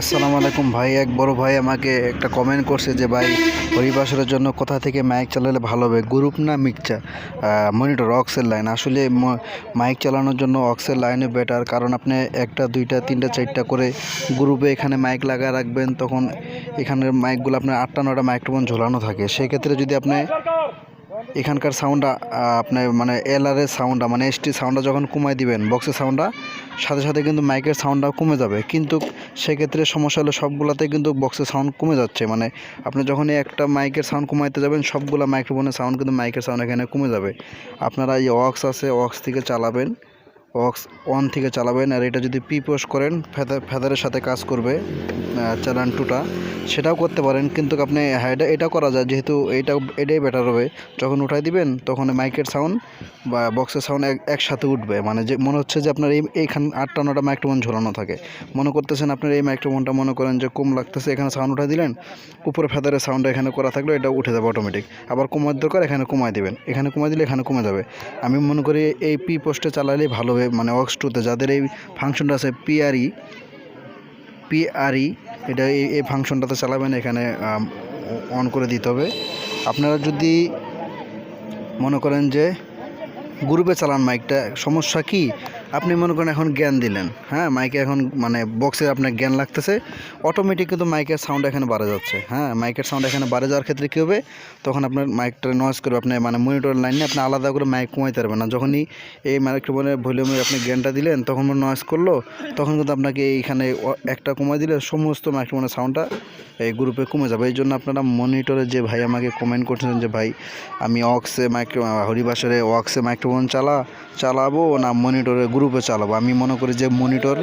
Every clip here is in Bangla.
আসসালামু আলাইকুম ভাই, এক বড় ভাই আমাকে একটা কমেন্ট করছে যে, ভাই হরিবাসরের জন্য কোথা থেকে মাইক চালালে ভালো হবে গ্রুপ না মিক্সচার মনিটর অক্সের লাইন আসলে মাইক চালানোর জন্য অক্সের লাইনে বেটার কারণ আপনি একটা, দুইটা, তিনটা, চারটা করে গ্রুপে এখানে মাইক লাগা রাখবেন, তখন এখানের মাইকগুলো আপনার আটটা নটা মাইক্রোফোন ঝোলানো থাকে। সেক্ষেত্রে যদি আপনি এখানকার সাউন্ডটা আপনার মানে এলআরের সাউন্ডটা মানে এসটি সাউন্ডটা যখন কমাই দিবেন বক্সের সাউন্ডটা সাথে সাথে কিন্তু মাইকের সাউন্ডটাও কমে যাবে। কিন্তু সেক্ষেত্রে সমস্যা হলো সবগুলাতে কিন্তু বক্সের সাউন্ড কমে যাচ্ছে। মানে আপনি যখনই একটা মাইকের সাউন্ড কমাইতে যাবেন, সবগুলো মাইক্রোফোনের সাউন্ড কিন্তু মাইকের সাউন্ড এখানে কমে যাবে। আপনারা এই ওয়াক্স আছে ওয়াক্স থেকে চালাবেন। অক্স অন থেকে চালাবেন। আর এটা যদি পি পোস্ট করেন ফেদার ফেদারের সাথে কাজ করবে চালান টুটা সেটাও করতে পারেন, কিন্তু আপনি এটা এটা করা যায়, যেহেতু এটা, এটাই বেটার হবে। যখন উঠাই দিবেন, তখন মাইকের সাউন্ড বা বক্সের সাউন্ড একসাথে উঠবে। মানে যে, মনে হচ্ছে যে আপনার এই, এইখান আটটা, নটা মাইক্রোফোন ঝোলানো থাকে। মনে করতেছেন আপনার এই মাইক্রোফোনটা মনে করেন যে কম লাগতেছে, এখানে সাউন্ড উঠাই দিলেন, উপরে ফেদারের সাউন্ড এখানে করা থাকলে, এটা উঠে যাবে অটোমেটিক আবার কমার দরকার, এখানে কমাই দিবেন। এখানে কমাই দিলে এখানে কমে যাবে। আমি মনে করি এই পি পোস্টে চালালেই ভালো হবে মানে অক্স টুতে যাদের এই ফাংশনটা আছে পিআরই পিআরই এটা এই এই ফাংশনটাতে চালাবেন, এখানে অন করে দিতে হবে। আপনারা যদি মনে করেন যে গ্রুপে চালান মাইকটা সমস্যা কি? আপনি মনে করেন এখন জ্ঞান দিলেন হ্যাঁ? মাইকে এখন মানে বক্সে আপনার জ্ঞান লাগতেছে অটোমেটিক কিন্তু মাইকের সাউন্ড এখানে বাড়ে যাচ্ছে হ্যাঁ? মাইকের সাউন্ড এখানে বাড়ে যাওয়ার ক্ষেত্রে কী হবে? তখন আপনার মাইকটা নয়েজ করবে, আপনি মানে মনিটর লাইনে আপনি আলাদা করে মাইক কমাইতে পারবেন না। যখনই এই মাইক্রোফোনের ভলিউমে আপনি জ্ঞানটা দিলেন, তখন নয়েজ করল, তখন কিন্তু আপনাকে এইখানে একটা কমাই দিলে সমস্ত মাইক্রোফোনের সাউন্ডটা এই গ্রুপে কমে যাবে। এই জন্য আপনারা মনিটরে যে ভাই আমাকে কমেন্ট করছেন যে, ভাই, আমি অক্সে মাইক্রো হরিবাসরে অক্সে মাইক্রোফোন চালা, চালাবো না মনিটরে গ্রুপে চালাবো। আমি মনে করি যে মনিটর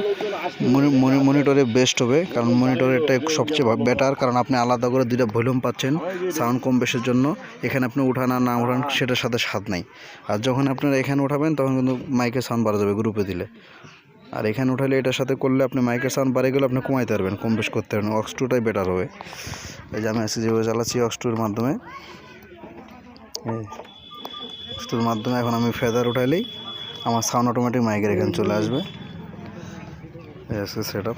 মনিটরে বেস্ট হবে, কারণ মনিটরেরটা সবচেয়ে বেটার কারণ আপনি আলাদা করে দুইটা ভলিউম পাচ্ছেন সাউন্ড কম বেশের জন্য। এখানে আপনি উঠান না উঠান, সেটার সাথে স্বাদ নাই। আর যখন আপনারা এখানে উঠাবেন, তখন কিন্তু মাইকের সাউন্ড বাড়া যাবে গ্রুপে দিলে। আর এখানে উঠালে এটার সাথে করলে আপনি মাইকের সাউন্ড বাড়ে গেলে আপনি কমাইতে পারবেন, কম বেশ করতে পারবেন। অক্স টুটাই বেটার হবে। এই যে আমি আজকে যেভাবে চালাচ্ছি অক্স টুর মাধ্যমে। অক্স টুর মাধ্যমে এখন আমি ফেদার উঠাইলেই আমার সাউন্ড অটোমেটিক মাইকের এখানে চলে আসবে। আজকে সেট আপ